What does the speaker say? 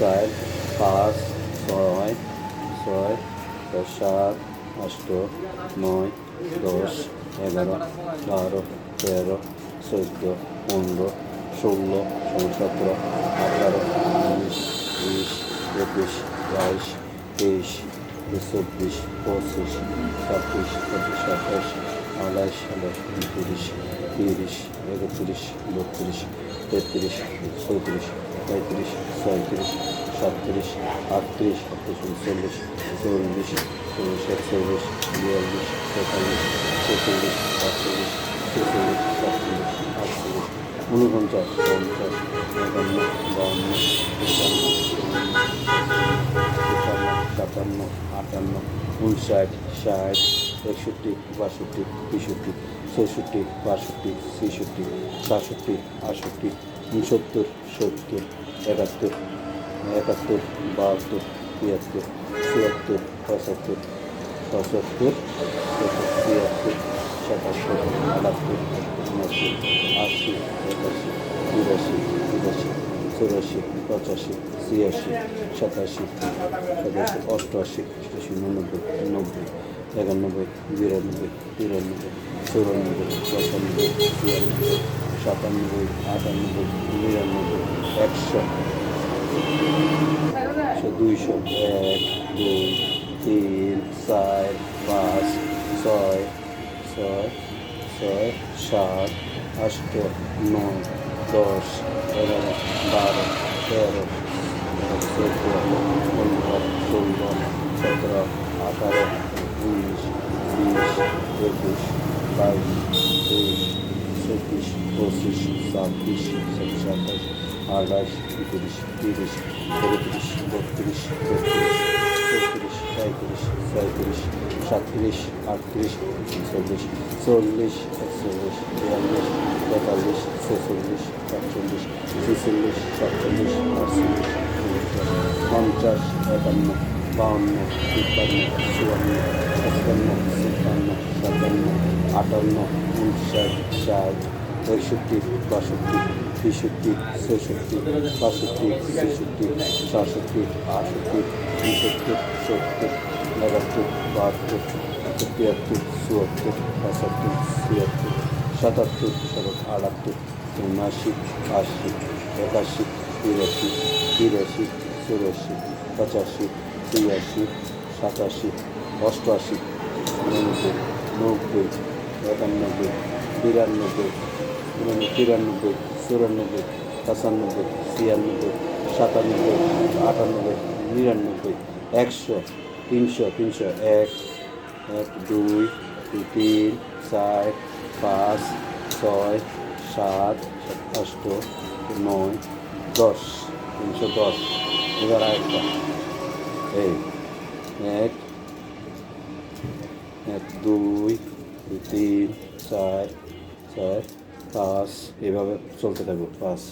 চার, পাঁচ, ছয় ছয়, সাত, আষ্ট, নয়, দশ, এগারো, বারো, তেরো, চোদ্দ, পনেরো, ষোলো, সতেরো, আঠারো, উনিশ, বিশ, একুশ, বাইশ, তেইশ, চব্বিশ, পঁচিশ, ছাব্বিশ পঁচিশ alaş, alaş, bitiriş, biriş, yaratırış, yoktiriş, ettiriş, soydiriş, kaydırış, saydırış, şarttırış, arttırış, söylüş, zorluş, soruşak söylüş, yerliş, sokalış, sokulış, arttırış, kesilmiş, sattırmış, arttırmış. Bunu konacak, konacak, yaganma, bağımlı, yıkanma, yıkanma, kapanma, artanma, münşahit, şahit, একষট্টি বাষট্টি, তেষট্টি চৌষট্টি বাষট্টি, ছেষট্টি, সাতষট্টি, আটষট্টি, উনসত্তর, সত্তর, একাত্তর একাত্তর, বাহাত্তর, তিয়াত্তর চুয়াত্তর পঁচাত্তর পঁচাত্তর, তিয়াত্তর, সাতাত্তর, আটাত্তর, উনআশি, আশি, একাশি বিরাশি তিরাশি, চৌরাশি, পঁচাশি, ছিয়াশি, সাতাশি সাতাশি, অষ্টআশি অষ্টাশি উননব্বই, নব্বই একানব্বই, বিরানব্বই, তিরানব্বই, চৌরানব্বই, পঁচানব্বই, ছিয়ানব্বই, সাতানব্বই, আটানব্বই, নিরানব্বই, একশো। দুইশো এক, দুই, তিন, চার, পাঁচ, ছয় ছয় ছয়, সাত, আষ্ট, নয়, দশ, এগারো, বারো, তেরো, চোদ্দ, পনেরো, ষোলো, সতেরো, আঠারো üç, beş, dokuz, baymış, beş, sekiz, dokuz, altmış, seksen beş, arlaş, yıkılış, giriş, kırıkılış, dokturuş, dokturuş, dokturuş, kaykırış, saykırış, şatkırış, artkırış, soruluş, soruluş, eksoruluş, uyanmış, yapalmış, sosulmuş, kaçılmış, sesilmiş, şatkılmış, arsılmış, hamçar, efendim, বাউন্ন তিপ্পান্ন চুয়ান্ন পঁচপান্ন তিপ্পান্ন সাতান্ন আটান্ন উনষাট ষাট একষট্টি বাষট্টি তেষট্টি ছেষট্টি বাষট্টি ছেষট্টি সাতষট্টি আটষট্টি উনসত্তর সত্তর একাত্তর বাহাত্তর তিয়াত্তর চুয়াত্তর পঁচাত্তর ছিয়াত্তর সাতাত্তর সাতাত্তর আটাত্তর উনআশি আশি একাশি বিরাশি তিরাশি চুরাশি পঁচাশি ছিয়াশি সাতাশি, অষ্টআশি, উননব্বই, নব্বই, একানব্বই, বিরানব্বই তিরানব্বই, চুরানব্বই, পঁচানব্বই, ছিয়ানব্বই, সাতানব্বই, আটানব্বই, নিরানব্বই, একশো, তিনশো তিনশো এক এক, দুই, তিন, চার, পাঁচ, ছয়, সাত আষ্ট নয়, দশ, তিনশো দশ। এবার আরেকটা। এই এক এক দুই তিন চার চার পাঁচ এভাবে চলতে থাকব পাঁচ।